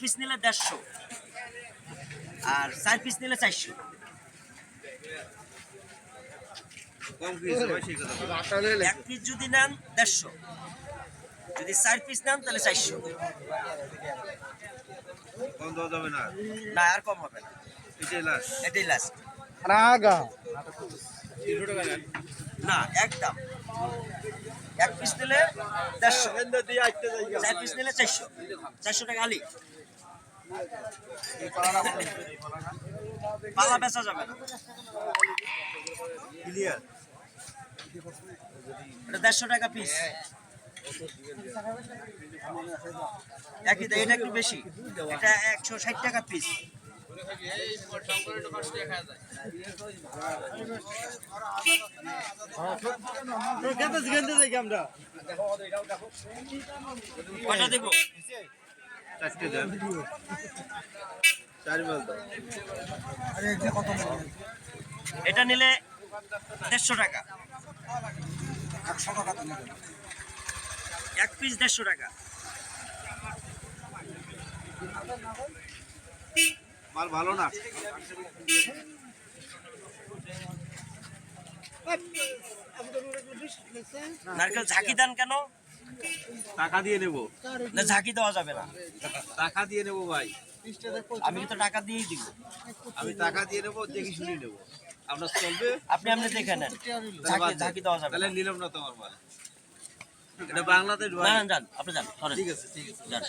Piece নিলে দেড়শো আর চার পিস নিলে চারশো। এক পিস যদি নেন দেড়শো যদি চার পিস নেন তাহলে চারশো। না? না আর কম হবে না। এটাই লাস্ট না একদম। এক পিস নিলে দেড়শো। চার পিস নিলে চারশো। চারশো টাকা আলি। পালা বেচা যাবে না। ক্লিয়ার এটা দেড়শো টাকা পিস একই এটা একটু বেশি। এটা একশো ষাট টাকা পিস এটা নিলে দেড়শো টাকা। এক পিস দেড়শো টাকা। মাল ভালো না। নারকেল ঝাঁকি দেন কেন? টাকা দিয়ে নেব। না ঝাঁকি দেওয়া যাবে না। টাকা দিয়ে নেব ভাই। আমি তো টাকা দিয়েই দিব। আমি টাকা দিয়ে নেব দেখি শুনি নেব। আপনার চলবে? আপনি আপনি দেখে নেন। ঝাঁকি দেওয়া যাবে তাহলে না। নিলাম না তোমার মাল। এটা বাংলাদেশ না, যান আপনি যান ঠিক আছে ঠিক আছে। যান।